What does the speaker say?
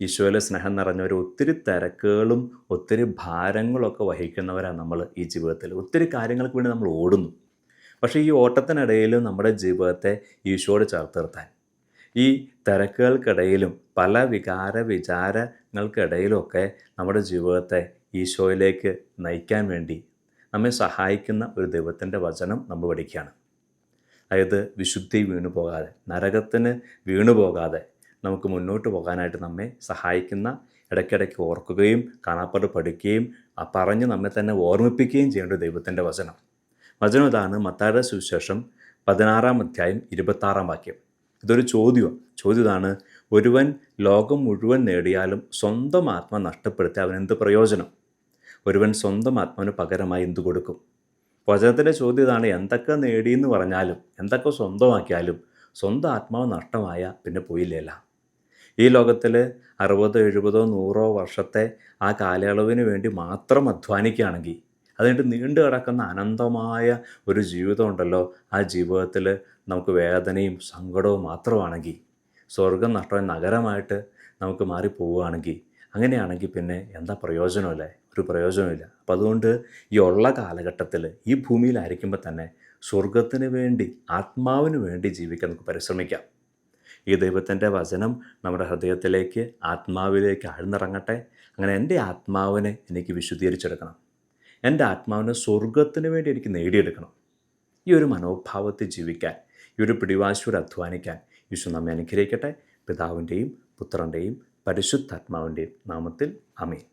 ഈശോയിലെ സ്നേഹം നിറഞ്ഞവർ ഒത്തിരി തിരക്കുകളും ഒത്തിരി ഭാരങ്ങളൊക്കെ വഹിക്കുന്നവരാണ് നമ്മൾ ഈ ജീവിതത്തിൽ ഒത്തിരി കാര്യങ്ങൾക്ക് വേണ്ടി നമ്മൾ ഓടുന്നു. പക്ഷേ ഈ ഓട്ടത്തിനിടയിലും നമ്മുടെ ജീവിതത്തെ ഈശോയോട് ചേർത്ത് നിർത്താൻ. ഈ തിരക്കുകൾക്കിടയിലും പല വികാര വിചാരങ്ങൾക്കിടയിലുമൊക്കെ നമ്മുടെ ജീവിതത്തെ ഈശോയിലേക്ക് നയിക്കാൻ വേണ്ടി നമ്മെ സഹായിക്കുന്ന ഒരു ദൈവത്തിന്റെ വചനം നമ്മൾ പഠിക്കുകയാണ്. അതായത് വിശുദ്ധി വീണു പോകാതെ നരകത്തിന് വീണു പോകാതെ നമുക്ക് മുന്നോട്ട് പോകാനായിട്ട് നമ്മെ സഹായിക്കുന്ന ഇടയ്ക്കിടയ്ക്ക് ഓർക്കുകയും കാണാപ്പാട് പഠിക്കുകയും ആ പറഞ്ഞ് നമ്മെ തന്നെ ഓർമ്മിപ്പിക്കുകയും ചെയ്യേണ്ട ദൈവത്തിന്റെ വചനം. വചനം ഇതാണ് മത്തായുടെ സുവിശേഷം പതിനാറാം അധ്യായം ഇരുപത്താറാം വാക്യം. ഇതൊരു ചോദ്യം. ചോദ്യം ഇതാണ് ഒരുവൻ ലോകം മുഴുവൻ നേടിയാലും സ്വന്തം ആത്മ നഷ്ടപ്പെടുത്തി അവൻ എന്ത് പ്രയോജനം? ഒരുവൻ സ്വന്തം ആത്മാവിന് പകരമായി എന്തു കൊടുക്കും? വചനത്തിന്റെ ചോദ്യം ഇതാണ് എന്തൊക്കെ നേടിയെന്ന് പറഞ്ഞാലും എന്തൊക്കെ സ്വന്തമാക്കിയാലും സ്വന്തം ആത്മാവ് നഷ്ടമായ പിന്നെ പോയില്ലേല. ഈ ലോകത്തിൽ അറുപതോ എഴുപതോ നൂറോ വർഷത്തെ ആ കാലയളവിന് വേണ്ടി മാത്രം അധ്വാനിക്കുകയാണെങ്കിൽ അതുകൊണ്ട് നീണ്ടു കിടക്കുന്ന അനന്തമായ ഒരു ജീവിതം ഉണ്ടല്ലോ. ആ ജീവിതത്തിൽ നമുക്ക് വേദനയും സങ്കടവും മാത്രമാണെങ്കിൽ സ്വർഗം നഷ്ടമായ നഗരമായിട്ട് നമുക്ക് മാറിപ്പോവുകയാണെങ്കിൽ അങ്ങനെയാണെങ്കിൽ പിന്നെ എന്താ പ്രയോജനമില്ല? ഒരു പ്രയോജനമില്ല അപ്പം അതുകൊണ്ട് ഈ ഉള്ള കാലഘട്ടത്തിൽ ഈ ഭൂമിയിലായിരിക്കുമ്പോൾ തന്നെ സ്വർഗത്തിന് വേണ്ടി ആത്മാവിന് വേണ്ടി ജീവിക്കാൻ നമുക്ക് പരിശ്രമിക്കാം. ഈ ദൈവത്തിന്റെ വചനം നമ്മുടെ ഹൃദയത്തിലേക്ക് ആത്മാവിലേക്ക് ആഴ്ന്നിറങ്ങട്ടെ. അങ്ങനെ എന്റെ ആത്മാവിനെ എനിക്ക് വിശുദ്ധീകരിച്ചെടുക്കണം. എന്റെ ആത്മാവിനെ സ്വർഗത്തിന് വേണ്ടി എനിക്ക് നേടിയെടുക്കണം. ഈ ഒരു മനോഭാവത്തിൽ ജീവിക്കാൻ ഈ ഒരു പിടിവാശിയോട് അധ്വാനിക്കാൻ യേശു നമ്മെ അനുഗ്രഹിക്കട്ടെ. പിതാവിന്റെയും പുത്രന്റെയും പരിശുദ്ധാത്മാവിന്റെയും നാമത്തിൽ അമീൻ